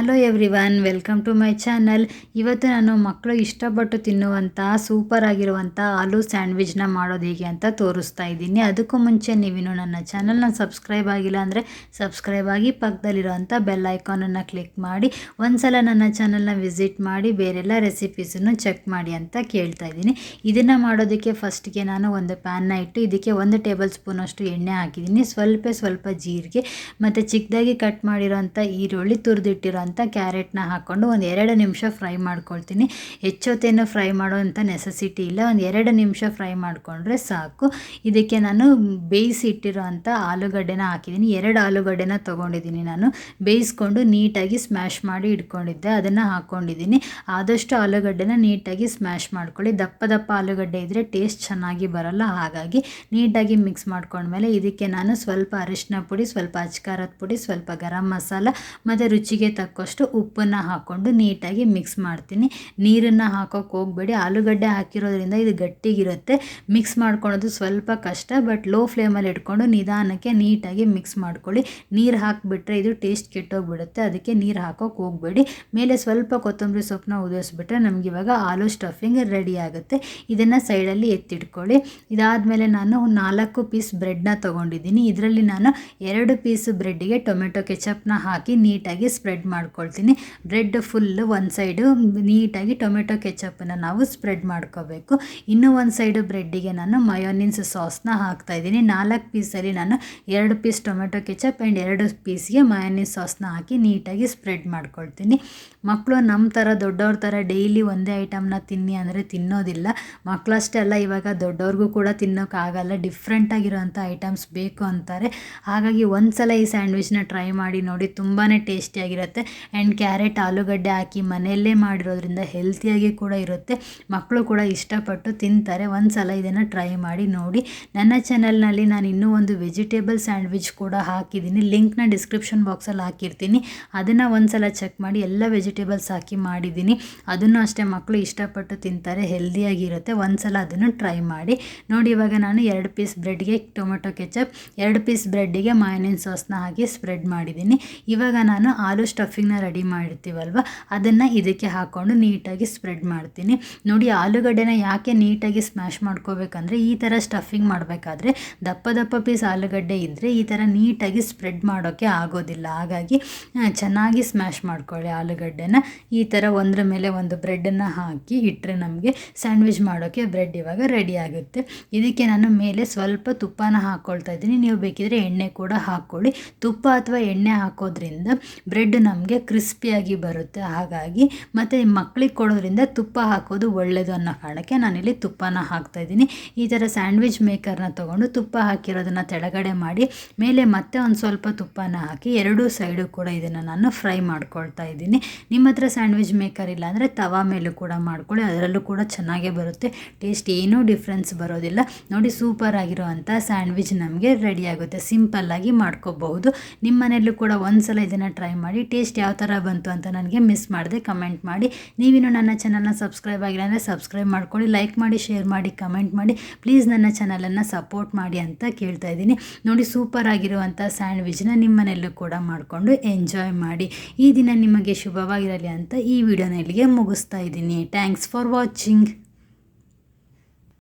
Hello everyone welcome to my channel ಇವತ್ತು ನಾನು ಮಕ್ಕಳು ಇಷ್ಟಪಟ್ಟು ತಿನ್ನುವಂಥ ಸೂಪರ್ ಆಗಿರುವಂಥ ಆಲೂ ಸ್ಯಾಂಡ್ವಿಚ್ನ ಮಾಡೋದು ಹೇಗೆ ಅಂತ ತೋರಿಸ್ತಾ ಇದ್ದೀನಿ. ಅದಕ್ಕೂ ಮುಂಚೆ ನೀವಿನ್ನು ನನ್ನ ಚಾನಲ್ನ ಸಬ್ಸ್ಕ್ರೈಬ್ ಆಗಿಲ್ಲ ಅಂದರೆ ಸಬ್ಸ್ಕ್ರೈಬ್ ಆಗಿ ಪಕ್ಕದಲ್ಲಿರುವಂಥ ಬೆಲ್ ಐಕಾನನ್ನು ಕ್ಲಿಕ್ ಮಾಡಿ, ಒಂದ್ಸಲ ನನ್ನ ಚಾನಲ್ನ ವಿಸಿಟ್ ಮಾಡಿ, ಬೇರೆಲ್ಲ ರೆಸಿಪೀಸನ್ನು ಚೆಕ್ ಮಾಡಿ ಅಂತ ಕೇಳ್ತಾ ಇದ್ದೀನಿ. ಇದನ್ನು ಮಾಡೋದಕ್ಕೆ ಫಸ್ಟ್ಗೆ ನಾನು ಒಂದು ಪ್ಯಾನ್ನ ಇಟ್ಟು, ಇದಕ್ಕೆ ಒಂದು ಟೇಬಲ್ ಸ್ಪೂನಷ್ಟು ಎಣ್ಣೆ ಹಾಕಿದ್ದೀನಿ. ಸ್ವಲ್ಪ ಸ್ವಲ್ಪ ಜೀರಿಗೆ, ಮತ್ತು ಚಿಕ್ಕದಾಗಿ ಕಟ್ ಮಾಡಿರೋಂಥ ಈರುಳ್ಳಿ ತುರಿದಿಟ್ಟಿರೋ ಅಂತ ಕ್ಯಾರೆಟ್ನ ಹಾಕ್ಕೊಂಡು ಒಂದು ಎರಡು ನಿಮಿಷ ಫ್ರೈ ಮಾಡ್ಕೊಳ್ತೀನಿ. ಹೆಚ್ಚೊತ್ತೇನು ಫ್ರೈ ಮಾಡೋವಂಥ ನೆಸಸಿಟಿ ಇಲ್ಲ. ಒಂದು ಎರಡು ನಿಮಿಷ ಫ್ರೈ ಮಾಡಿಕೊಂಡ್ರೆ ಸಾಕು. ಇದಕ್ಕೆ ನಾನು ಬೇಯಿಸಿ ಆಲೂಗಡ್ಡೆನ ಹಾಕಿದ್ದೀನಿ. ಎರಡು ಆಲೂಗಡ್ಡೆನ ತೊಗೊಂಡಿದ್ದೀನಿ ನಾನು. ಬೇಯಿಸ್ಕೊಂಡು ನೀಟಾಗಿ ಸ್ಮ್ಯಾಶ್ ಮಾಡಿ ಇಟ್ಕೊಂಡಿದ್ದೆ. ಅದನ್ನು ಹಾಕ್ಕೊಂಡಿದ್ದೀನಿ ಆದಷ್ಟು ಆಲೂಗಡ್ಡೆನ ನೀಟಾಗಿ ಸ್ಮ್ಯಾಶ್ ಮಾಡ್ಕೊಳ್ಳಿ. ದಪ್ಪ ದಪ್ಪ ಆಲೂಗಡ್ಡೆ ಇದ್ದರೆ ಟೇಸ್ಟ್ ಚೆನ್ನಾಗಿ ಬರಲ್ಲ. ಹಾಗಾಗಿ ನೀಟಾಗಿ ಮಿಕ್ಸ್ ಮಾಡ್ಕೊಂಡ್ಮೇಲೆ ಇದಕ್ಕೆ ನಾನು ಸ್ವಲ್ಪ ಅರಿಶಿನ ಪುಡಿ, ಸ್ವಲ್ಪ ಅಚ್ಕಾರದ ಪುಡಿ, ಸ್ವಲ್ಪ ಗರಂ ಮಸಾಲ, ಮತ್ತು ರುಚಿಗೆ ತಕ್ಕ ತಕ್ಕಷ್ಟು ಉಪ್ಪನ್ನು ಹಾಕ್ಕೊಂಡು ನೀಟಾಗಿ ಮಿಕ್ಸ್ ಮಾಡ್ತೀನಿ. ನೀರನ್ನು ಹಾಕೋಕೆ ಹೋಗಬೇಡಿ. ಆಲೂಗಡ್ಡೆ ಹಾಕಿರೋದ್ರಿಂದ ಇದು ಗಟ್ಟಿಗಿರುತ್ತೆ. ಮಿಕ್ಸ್ ಮಾಡ್ಕೊಳೋದು ಸ್ವಲ್ಪ ಕಷ್ಟ, ಬಟ್ ಲೋ ಫ್ಲೇಮಲ್ಲಿ ಇಟ್ಕೊಂಡು ನಿಧಾನಕ್ಕೆ ನೀಟಾಗಿ ಮಿಕ್ಸ್ ಮಾಡ್ಕೊಳ್ಳಿ. ನೀರು ಹಾಕಿಬಿಟ್ರೆ ಇದು ಟೇಸ್ಟ್ ಕೆಟ್ಟೋಗ್ಬಿಡುತ್ತೆ. ಅದಕ್ಕೆ ನೀರು ಹಾಕೋಕೆ ಹೋಗಬೇಡಿ. ಮೇಲೆ ಸ್ವಲ್ಪ ಕೊತ್ತಂಬರಿ ಸೊಪ್ಪನ್ನ ಉದಿಸ್ಬಿಟ್ರೆ ನಮ್ಗೆ ಇವಾಗ ಆಲೂ ಸ್ಟಫಿಂಗ್ ರೆಡಿ ಆಗುತ್ತೆ. ಇದನ್ನು ಸೈಡಲ್ಲಿ ಎತ್ತಿಟ್ಕೊಳ್ಳಿ. ಇದಾದಮೇಲೆ ನಾನು ನಾಲ್ಕು ಪೀಸ್ ಬ್ರೆಡ್ನ ತೊಗೊಂಡಿದ್ದೀನಿ. ಇದರಲ್ಲಿ ನಾನು ಎರಡು ಪೀಸ್ ಬ್ರೆಡ್ಡಿಗೆ ಟೊಮೆಟೊ ಕೆಚಪ್ನ ಹಾಕಿ ನೀಟಾಗಿ ಸ್ಪ್ರೆಡ್ ಮಾಡಿ ಮಾಡ್ಕೊಳ್ತೀನಿ. ಬ್ರೆಡ್ ಫುಲ್ಲು ಒಂದು ಸೈಡು ನೀಟಾಗಿ ಟೊಮೆಟೊ ಕೆಚಪ್ಪನ್ನು ನಾವು ಸ್ಪ್ರೆಡ್ ಮಾಡ್ಕೋಬೇಕು. ಇನ್ನೂ ಒಂದು ಸೈಡು ಬ್ರೆಡ್ಡಿಗೆ ನಾನು ಮಯೋನಿನ್ಸ್ ಸಾಸ್ನ ಹಾಕ್ತಾಯಿದ್ದೀನಿ ನಾಲ್ಕು ಪೀಸಲ್ಲಿ ನಾನು ಎರಡು ಪೀಸ್ ಟೊಮೆಟೊ ಕೆಚಪ್ ಆ್ಯಂಡ್ ಎರಡು ಪೀಸ್ಗೆ ಮಯೋನಿಸ್ ಸಾಸ್ನ ಹಾಕಿ ನೀಟಾಗಿ ಸ್ಪ್ರೆಡ್ ಮಾಡ್ಕೊಳ್ತೀನಿ. ಮಕ್ಕಳು ನಮ್ಮ ಥರ ದೊಡ್ಡವ್ರ ಥರ ಡೈಲಿ ಒಂದೇ ಐಟಮ್ನ ತಿನ್ನಿ ಅಂದರೆ ತಿನ್ನೋದಿಲ್ಲ. ಮಕ್ಕಳಷ್ಟೇ ಅಲ್ಲ, ಇವಾಗ ದೊಡ್ಡವ್ರಿಗೂ ಕೂಡ ತಿನ್ನೋಕ್ಕಾಗಲ್ಲ ಡಿಫ್ರೆಂಟಾಗಿರೋವಂಥ ಐಟಮ್ಸ್ ಬೇಕು ಅಂತಾರೆ. ಹಾಗಾಗಿ ಒಂದು ಸಲ ಈ ಸ್ಯಾಂಡ್ವಿಚ್ನ ಟ್ರೈ ಮಾಡಿ ನೋಡಿ ತುಂಬಾ ಟೇಸ್ಟಿಯಾಗಿರುತ್ತೆ ಆ್ಯಂಡ್ ಕ್ಯಾರೆಟ್ ಆಲೂಗಡ್ಡೆ ಹಾಕಿ ಮನೆಯಲ್ಲೇ ಮಾಡಿರೋದ್ರಿಂದ ಹೆಲ್ತಿಯಾಗಿ ಕೂಡ ಇರುತ್ತೆ. ಮಕ್ಕಳು ಕೂಡ ಇಷ್ಟಪಟ್ಟು ತಿಂತಾರೆ. ಒಂದು ಸಲ ಇದನ್ನು ಟ್ರೈ ಮಾಡಿ ನೋಡಿ. ನನ್ನ ಚಾನಲ್ನಲ್ಲಿ ನಾನು ಇನ್ನೂ ಒಂದು ವೆಜಿಟೇಬಲ್ ಸ್ಯಾಂಡ್ವಿಚ್ ಕೂಡ ಹಾಕಿದ್ದೀನಿ. ಲಿಂಕ್ನ ಡಿಸ್ಕ್ರಿಪ್ಷನ್ ಬಾಕ್ಸಲ್ಲಿ ಹಾಕಿರ್ತೀನಿ. ಅದನ್ನು ಒಂದು ಸಲ ಚೆಕ್ ಮಾಡಿ. ಎಲ್ಲ ವೆಜಿಟೇಬಲ್ಸ್ ಹಾಕಿ ಮಾಡಿದ್ದೀನಿ. ಅದನ್ನು ಅಷ್ಟೇ ಮಕ್ಕಳು ಇಷ್ಟಪಟ್ಟು ತಿಂತಾರೆ. ಹೆಲ್ದಿಯಾಗಿರುತ್ತೆ ಒಂದು ಸಲ ಅದನ್ನು ಟ್ರೈ ಮಾಡಿ. ನೋಡಿ, ಇವಾಗ ನಾನು ಎರಡು ಪೀಸ್ ಬ್ರೆಡ್ಗೆ ಟೊಮೆಟೊ ಕೆಚಪ್ ಎರಡು ಪೀಸ್ ಬ್ರೆಡ್ಡಿಗೆ ಮಾಯನೇನ್ ಸಾಸ್ನ ಹಾಕಿ ಸ್ಪ್ರೆಡ್ ಮಾಡಿದ್ದೀನಿ. ಇವಾಗ ನಾನು ಆಲೂ ಸ್ಟಫಿಂಗ್ ಸ್ಟಫಿಂಗ್ನ ರೆಡಿ ಮಾಡಿರ್ತೀವಲ್ವ ಅದನ್ನು ಇದಕ್ಕೆ ಹಾಕ್ಕೊಂಡು ನೀಟಾಗಿ ಸ್ಪ್ರೆಡ್ ಮಾಡ್ತೀನಿ. ನೋಡಿ, ಆಲೂಗಡ್ಡೆನ ಯಾಕೆ ನೀಟಾಗಿ ಸ್ಮ್ಯಾಶ್ ಮಾಡ್ಕೋಬೇಕಂದ್ರೆ, ಈ ಥರ ಸ್ಟಫಿಂಗ್ ಮಾಡಬೇಕಾದ್ರೆ ದಪ್ಪ ದಪ್ಪ ಪೀಸ್ ಆಲೂಗಡ್ಡೆ ಇದ್ದರೆ ಈ ಥರ ನೀಟಾಗಿ ಸ್ಪ್ರೆಡ್ ಮಾಡೋಕ್ಕೆ ಆಗೋದಿಲ್ಲ. ಹಾಗಾಗಿ ಚೆನ್ನಾಗಿ ಸ್ಮ್ಯಾಶ್ ಮಾಡ್ಕೊಳ್ಳಿ ಆಲೂಗಡ್ಡೆನ. ಈ ಥರ ಒಂದರ ಮೇಲೆ ಒಂದು ಬ್ರೆಡ್ಡನ್ನು ಹಾಕಿ ಇಟ್ಟರೆ ನಮಗೆ ಸ್ಯಾಂಡ್ವಿಚ್ ಮಾಡೋಕ್ಕೆ ಬ್ರೆಡ್ ಇವಾಗ ರೆಡಿ ಆಗುತ್ತೆ. ಇದಕ್ಕೆ ನಾನು ಮೇಲೆ ಸ್ವಲ್ಪ ತುಪ್ಪನ ಹಾಕ್ಕೊಳ್ತಾ ಇದ್ದೀನಿ. ನೀವು ಬೇಕಿದ್ರೆ ಎಣ್ಣೆ ಕೂಡ ಹಾಕ್ಕೊಳ್ಳಿ. ತುಪ್ಪ ಅಥವಾ ಎಣ್ಣೆ ಹಾಕೋದ್ರಿಂದ ಬ್ರೆಡ್ ನಮಗೆ ನಮಗೆ ಕ್ರಿಸ್ಪಿಯಾಗಿ ಬರುತ್ತೆ. ಹಾಗಾಗಿ ಮತ್ತು ಮಕ್ಕಳಿಗೆ ಕೊಡೋದ್ರಿಂದ ತುಪ್ಪ ಹಾಕೋದು ಒಳ್ಳೆಯದು ಅನ್ನೋ ಕಾರಣಕ್ಕೆ ನಾನಿಲ್ಲಿ ತುಪ್ಪನ ಹಾಕ್ತಾಯಿದ್ದೀನಿ ಈ ಥರ ಸ್ಯಾಂಡ್ವಿಚ್ ಮೇಕರ್ನ ತೊಗೊಂಡು ತುಪ್ಪ ಹಾಕಿರೋದನ್ನು ತೆಳಗಡೆ ಮಾಡಿ, ಮೇಲೆ ಮತ್ತೆ ಒಂದು ಸ್ವಲ್ಪ ತುಪ್ಪನ ಹಾಕಿ ಎರಡೂ ಸೈಡು ಕೂಡ ಇದನ್ನು ನಾನು ಫ್ರೈ ಮಾಡ್ಕೊಳ್ತಾ ಇದ್ದೀನಿ. ನಿಮ್ಮ ಹತ್ರ ಸ್ಯಾಂಡ್ವಿಚ್ ಮೇಕರ್ ಇಲ್ಲ ಅಂದರೆ ತವಾ ಮೇಲೂ ಕೂಡ ಮಾಡ್ಕೊಳ್ಳಿ, ಅದರಲ್ಲೂ ಕೂಡ ಚೆನ್ನಾಗೇ ಬರುತ್ತೆ. ಟೇಸ್ಟ್ ಏನೂ ಡಿಫ್ರೆನ್ಸ್ ಬರೋದಿಲ್ಲ. ನೋಡಿ ಸೂಪರ್ ಆಗಿರುವಂಥ ಸ್ಯಾಂಡ್ವಿಚ್ ನಮಗೆ ರೆಡಿ ಆಗುತ್ತೆ. ಸಿಂಪಲ್ಲಾಗಿ ಮಾಡ್ಕೋಬಹುದು. ನಿಮ್ಮ ಮನೆಯಲ್ಲೂ ಕೂಡ ಒಂದು ಸಲ ಇದನ್ನು ಟ್ರೈ ಮಾಡಿ, ಟೇಸ್ಟ್ ಯಾವ ಥರ ಬಂತು ಅಂತ ನನಗೆ ಮಿಸ್ ಮಾಡಿದೆ ಕಮೆಂಟ್ ಮಾಡಿ. ನೀವಿನ್ನು ನನ್ನ ಚಾನಲ್ನ ಸಬ್ಸ್ಕ್ರೈಬ್ ಆಗಿಲ್ಲ ಅಂದರೆ ಸಬ್ಸ್ಕ್ರೈಬ್ ಮಾಡ್ಕೊಳ್ಳಿ ಲೈಕ್ ಮಾಡಿ ಶೇರ್ ಮಾಡಿ ಕಮೆಂಟ್ ಮಾಡಿ. ಪ್ಲೀಸ್ ನನ್ನ ಚಾನಲನ್ನು ಸಪೋರ್ಟ್ ಮಾಡಿ ಅಂತ ಕೇಳ್ತಾ ಇದ್ದೀನಿ. ನೋಡಿ ಸೂಪರ್ ಆಗಿರುವಂಥ ಸ್ಯಾಂಡ್ವಿಚ್ನ ನಿಮ್ಮ ಮನೆಯಲ್ಲೂ ಕೂಡ ಮಾಡಿಕೊಂಡು ಎಂಜಾಯ್ ಮಾಡಿ. ಈ ದಿನ ನಿಮಗೆ ಶುಭವಾಗಿರಲಿ ಅಂತ ಈ ವಿಡಿಯೋನ ಇಲ್ಲಿಗೆ ಮುಗಿಸ್ತಾ ಇದ್ದೀನಿ. Thanks for watching